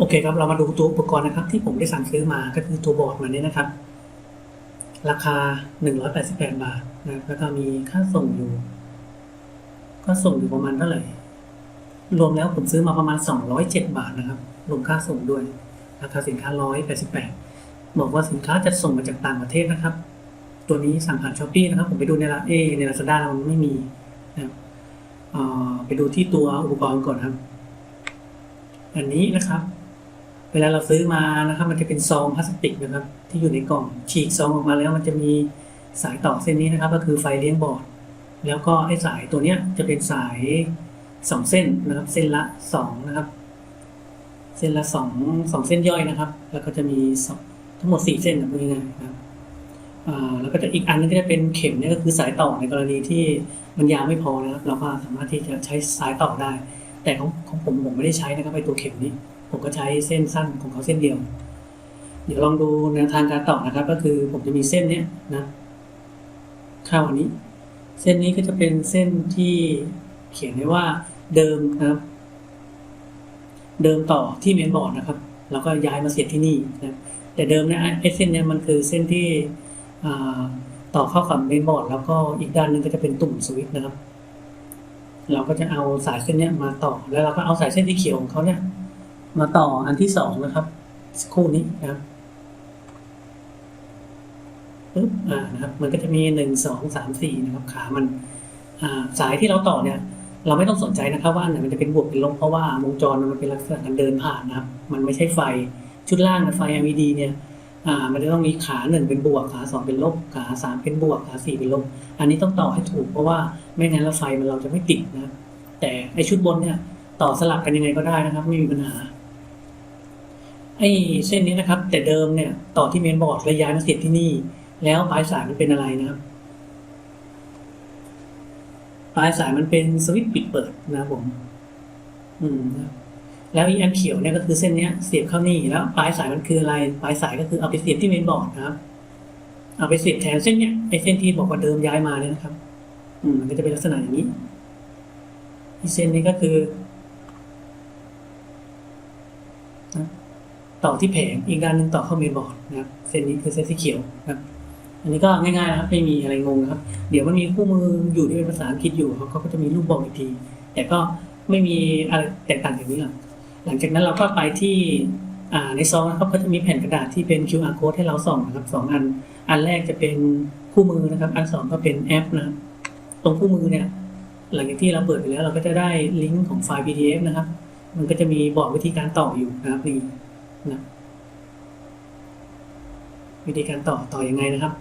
โอเคครับ เรามาดูตัวอุปกรณ์นะครับ ที่ผมได้สั่งซื้อมาก็คือตัวบอร์ดมันนี้นะครับ ราคา 188 บาทนะครับแล้วก็มีค่าส่งอยู่ ก็ส่งอยู่ประมาณเท่าไหร่ รวมแล้วผมซื้อมาประมาณ 207 บาทนะครับ รวมค่าส่งด้วย ราคาสินค้า 188 บอกว่าสินค้าจะส่งมาจากต่างประเทศนะครับ ตัวนี้สั่งผ่านช้อปปี้นะครับ ผมไปดูในร้านเอในลาซาด้ามันไม่มีนะครับเออไปดูที่ตัวอุปกรณ์ก่อนครับ อันนี้นะครับ เวลาเราซื้อมานะครับ มันจะเป็นซองพลาสติกนะครับ ที่อยู่ในกล่องฉีกซองออกมาแล้วมันจะมีสายต่อเส้นนี้นะครับ ก็คือไฟเลี้ยงบอร์ดแล้วก็ไอ้สายตัวเนี้ยจะเป็นสายสองเส้นนะครับ เส้นละสองนะครับ เส้นละสองสองเส้นย่อยนะครับ แล้วก็จะมีทั้งหมดสี่เส้นนะพูดง่ายๆนะครับแล้วก็จะอีกอันนึงก็จะเป็นเข็มเนี่ยก็คือสายต่อในกรณีที่มันยาวไม่พอนะครับ เราก็สามารถที่จะใช้สายต่อได้ แต่ของของผมผมไม่ได้ใช้นะครับไอตัวเข็มนี้ ผมก็ใช้เส้นสั้นของเขาเส้นเดียว เดี๋ยวลองดูแนวทางการต่อนะครับ ก็คือผมจะมีเส้นเนี้ยนะเข้าอันนี้ เส้นนี้ก็จะเป็นเส้นที่เขียนไว้ว่าเดิมนะครับ เดิมต่อที่เมนบอร์ดนะครับ แล้วก็ย้ายมาเสียบที่นี่นะแต่เดิมเนี่ยไอ้เส้นเนี้ยมันคือเส้นที่ต่อเข้ากับเมนบอร์ดแล้วก็อีกด้านหนึงก็จะเป็นตุ่มสวิตช์นะครับ เราก็จะเอาสายเส้นเนี้ยมาต่อแล้วเราก็เอาสายเส้นที่เขียวของเขาเนี่ย มาต่ออันที่สองนะครับสักครู่นี้นะครับปึ๊บอ่านะครับ มันก็จะมีหนึ่งสองสามสี่นะครับ ขามันอ่าสายที่เราต่อเนี่ย เราไม่ต้องสนใจนะครับ ว่าอันไหนมันจะเป็นบวกเป็นลบเพราะว่าวงจรมันเป็นลักษณะการเดินผ่านนะครับ มันไม่ใช่ไฟชุดล่างนะไฟ LED เนี่ยอ่ามันจะต้องมีขาหนึ่งเป็นบวกขาสองเป็นลบขาสามเป็นบวกขาสี่เป็นลบ อันนี้ต้องต่อให้ถูกเพราะว่าไม่งั้นแล้วไฟมันเราจะไม่ติดนะ แต่ไอชุดบนเนี่ยต่อสลับกันยังไงก็ได้นะครับ ไม่มีปัญหา ไอ้เส้นนี้นะครับ แต่เดิมเนี่ย ต่อที่เมนบอร์ดแล้วย้ายมาเสียบที่นี่ แล้วปลายสายมันเป็นอะไรนะครับปลายสายมันเป็นสวิตช์ปิดเปิดนะครับผม อืมนะแล้วอีอันเขียวเนี่ยก็คือเส้นเนี้ย เสียบเข้านี่แล้วปลายสายมันคืออะไร ปลายสายก็คือเอาไปเสียบที่เมนบอร์ดนะครับ เอาไปเสียบแทนเส้นเนี้ยไอ้เส้นที่บอกว่าเดิมย้ายมาเนี่ยนะครับ อืมมันก็จะเป็นลักษณะอย่างนี้อีเส้นนี้ก็คือ ต่อที่แผงอีกด้านหนึ่งต่อเข้าเมนบอร์ดนะครับเส้นนี้คือเส้นสีเขียวนะครับอันนี้ก็ง่ายๆนะครับไม่มีอะไรงงนะครับ เดี๋ยวมันมีคู่มืออยู่ที่เป็นภาษาอังกฤษอยู่เขาเขาก็จะมีรูปบอกอีกที แต่ก็ไม่มีอะไรแตกต่างจากนี้หรอกหลังจากนั้นเราก็ไปที่ในซองนะครับก็จะมีแผ่นกระดาษที่เป็น QR code ให้เราส่องนะครับสองอัน อันแรกจะเป็นคู่มือนะครับ อันสองก็เป็นแอปนะครับตรงคู่มือเนี่ยหลังจากที่เราเปิดไปแล้วเราก็จะได้ลิงก์ของไฟล์ PDF นะครับ มันก็จะมีบอกวิธีการต่ออยู่นะครับนี่ นะวิธีการต่อต่อยังไงนะครับ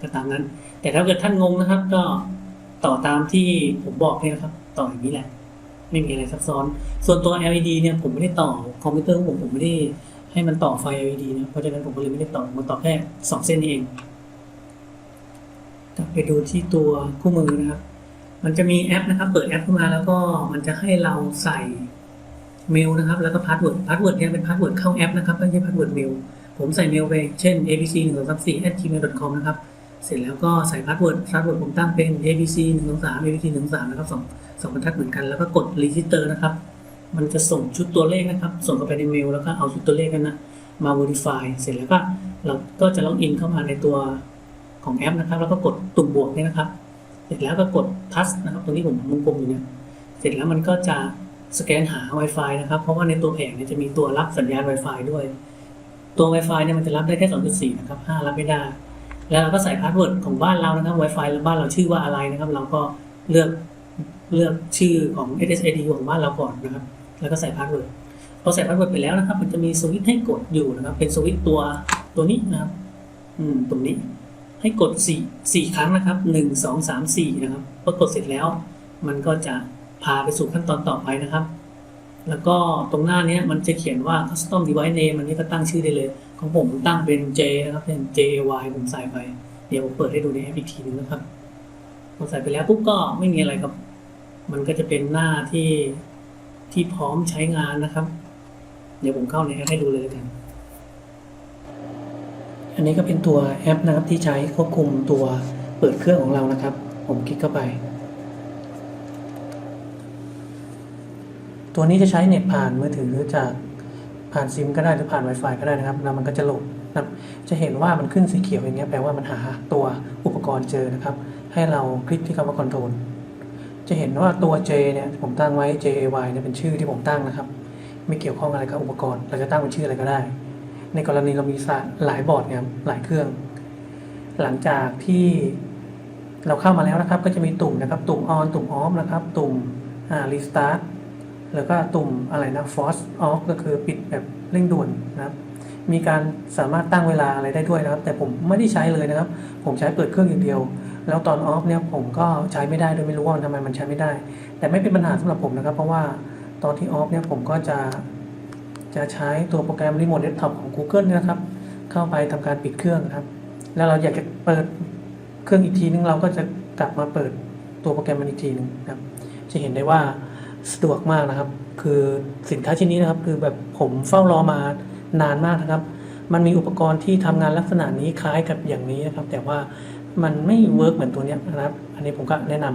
ก็ตามนั้น แต่ถ้าเกิดท่านงงนะครับ ก็ต่อตามที่ผมบอกเนี่ยนะครับ ต่ออย่างนี้แหละ ไม่มีอะไรซับซ้อน ส่วนตัว LED เนี่ยผมไม่ได้ต่อคอมพิวเตอร์ของผมผมไม่ได้ให้มันต่อไฟ LED นะเพราะฉะนั้นผมก็เลยไม่ได้ต่อมันต่อแค่สองเส้นนี้เองกลับไปดูที่ตัวคู่มือนะครับ มันจะมีแอปนะครับ เปิดแอปขึ้นมาแล้วก็มันจะให้เราใส่ เมลนะครับ แล้วก็พาสเวิร์ดพาสเวิร์ดเนี่ยเป็นพาสเวิร์ดเข้าแอปนะครับไม่ใช่พาสเวิร์ดเมลผมใส่เมลไปเช่น abc 1 2 3 4 gmail com นะครับ เสร็จแล้วก็ใส่พาสเวิร์ดพาสเวิร์ดผมตั้งเป็น abc 1 2 3 abc 1 3นะครับสองสองบรรทัดเหมือนกันแล้วก็กด register นะครับ มันจะส่งชุดตัวเลขนะครับ ส่งเข้าไปในเมลแล้วก็เอาชุดตัวเลขนั้นนะมา verify เสร็จแล้วก็เราก็จะล็อกอินเข้ามาในตัวของแอปนะครับ แล้วก็กดตุ่มบวกนี่นะครับ เสร็จแล้วก็กด plus นะครับ ตรงนี้ผมวงกลมอยู่เนี่ยเสร็จแล้วมันก็จะ สแกนหา Wi-Fi นะครับ เพราะว่าในตัวแผงเนี่ยจะมีตัวรับสัญญาณ Wi-Fi ด้วย ตัว Wi-Fi เนี่ยมันจะรับได้แค่2.4นะครับ5รับไม่ได้ แล้วเราก็ใส่พาสเวิร์ดของบ้านเรานะครับ Wi-Fi แล้วบ้านเราชื่อว่าอะไรนะครับ เราก็เลือกเลือกชื่อของ SSID ของบ้านเราก่อนนะครับ แล้วก็ใส่พาสเวิร์ดพอใส่พาสเวิร์ดไปแล้วนะครับ มันจะมีสวิตช์ให้กดอยู่นะครับ เป็นสวิตช์ตัวตัวนี้นะครับ อืมตรงนี้ ให้กดสี่ครั้งนะครับหนึ่งสองสามสี่นะครับพอกดเสร็จแล้ว มันก็จะ พาไปสู่ขั้นตอนต่อไปนะครับ แล้วก็ตรงหน้าเนี้ยมันจะเขียนว่า custom device name อันนี้ก็ตั้งชื่อได้เลย ของผมตั้งเป็น J นะครับเป็น JY ผมใส่ไป เดี๋ยวผมเปิดให้ดูในแอปอีกทีนึงนะครับพอใส่ไปแล้วปุ๊บก็ไม่มีอะไรครับ มันก็จะเป็นหน้าที่ที่พร้อมใช้งานนะครับ เดี๋ยวผมเข้าในแอปให้ดูเลยกัน อันนี้ก็เป็นตัวแอปนะครับที่ใช้ควบคุมตัวเปิดเครื่องของเรานะครับ ผมคลิกเข้าไป ตัวนี้จะใช้เน็ตผ่านมือถือจากผ่านซิมก็ได้หรือผ่าน Wi-Fi ก็ได้นะครับแล้วมันก็จะโหลดนะจะเห็นว่ามันขึ้นสีเขียวอย่างเงี้ยแปลว่ามันหาตัวอุปกรณ์เจอนะครับ ให้เราคลิกที่คำว่า Control จะเห็นว่าตัว J เนี่ยผมตั้งไว้ JAY เนี่ยเป็นชื่อที่ผมตั้งนะครับ ไม่เกี่ยวข้องอะไรกับอุปกรณ์ เราจะตั้งเป็นชื่ออะไรก็ได้ ในกรณีเรามีหลายบอร์ดเนี่ยหลายเครื่อง หลังจากที่เราเข้ามาแล้วนะครับ ก็จะมีตุ่มนะครับ ตุ่ม on ตุ่ม off นะครับ ตุ่มอ่า restart แล้วก็ตุ่มอะไรนะ force off ก็คือปิดแบบเร่งด่วนนะครับ มีการสามารถตั้งเวลาอะไรได้ด้วยนะครับ แต่ผมไม่ได้ใช้เลยนะครับ ผมใช้เปิดเครื่องอย่างเดียว แล้วตอน off เนี่ยผมก็ใช้ไม่ได้โดยไม่รู้ว่ามันทำไมมันใช้ไม่ได้ แต่ไม่เป็นปัญหาสำหรับผมนะครับ เพราะว่าตอนที่ off เนี่ยผมก็จะจะใช้ตัวโปรแกรม Remote Desktop ของ Google นยนะครับ เข้าไปทำการปิดเครื่องนะครับ แล้วเราอยากจะเปิดเครื่องอีกทีนึงเราก็จะกลับมาเปิดตัวโปรแกรมมันอีกทีนึงนะครับ จะเห็นได้ว่า สะดวกมากนะครับ คือสินค้าชิ้นนี้นะครับ คือแบบผมเฝ้ารอมานานมากนะครับ มันมีอุปกรณ์ที่ทำงานลักษณะนี้คล้ายกับอย่างนี้นะครับ แต่ว่ามันไม่เวิร์กเหมือนตัวนี้นะครับ อันนี้ผมก็แนะน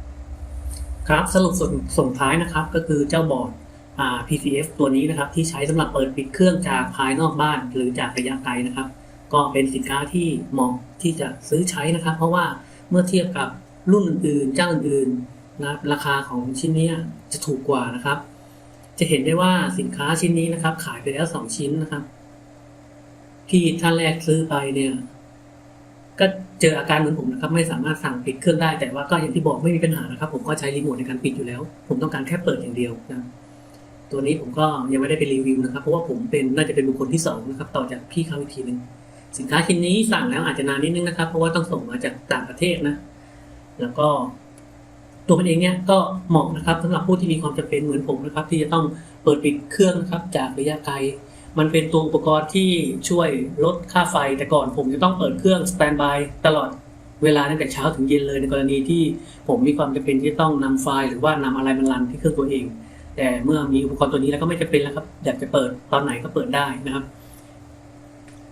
ำครับสรุปส่วนส่งท้ายนะครับ ก็คือเจ้าบอร์ด PCF ตัวนี้นะครับ ที่ใช้สำหรับเปิดปิดเครื่องจากภายนอกบ้าน หรือจากระยะไกลนะครับ ก็เป็นสินค้าที่เหมาะที่จะซื้อใช้นะครับ เพราะว่าเมื่อเทียบกับรุ่นอื่นๆเจ้าอื่นๆ นะราคาของชิ้นนี้จะถูกกว่านะครับ จะเห็นได้ว่าสินค้าชิ้นนี้นะครับ ขายไปแล้วสองชิ้นนะครับ ที่ท่านแรกซื้อไปเนี่ย ก็เจออาการเหมือนผมนะครับ ไม่สามารถสั่งปิดเครื่องได้ แต่ว่าก็อย่างที่บอกไม่มีปัญหานะครับ ผมก็ใช้รีโมทในการปิดอยู่แล้ว ผมต้องการแค่เปิดอย่างเดียวนะตัวนี้ผมก็ยังไม่ได้ไปรีวิวนะครับ เพราะว่าผมเป็นน่าจะเป็นบุคคลที่สองนะครับต่อจากพี่เขาอีกทีหนึ่งสินค้าชิ้นนี้สั่งแล้วอาจจะนานนิดนึงนะครับ เพราะว่าต้องส่งมาจากต่างประเทศนะ แล้วก็ ตัวมันเองเนี่ยก็เหมาะนะครับสำหรับผู้ที่มีความจำเป็นเหมือนผมนะครับ ที่จะต้องเปิดปิดเครื่องนะครับจากระยะไกล มันเป็นตัวอุปกรณ์ที่ช่วยลดค่าไฟแต่ก่อนผมจะต้องเปิดเครื่องสแตนบายตลอดเวลาตั้งแต่เช้าถึงเย็นเลยในกรณีที่ผมมีความจำเป็นที่ต้องนำไฟล์หรือว่านำอะไรมารันที่เครื่องตัวเอง แต่เมื่อมีอุปกรณ์ตัวนี้แล้วก็ไม่จำเป็นแล้วครับอยากจะเปิดตอนไหนก็เปิดได้นะครับ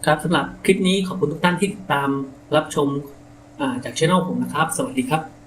ครับสำหรับคลิปนี้ขอบคุณทุกท่านที่ติดตามรับชมจากช่องผมนะครับ สวัสดีครับ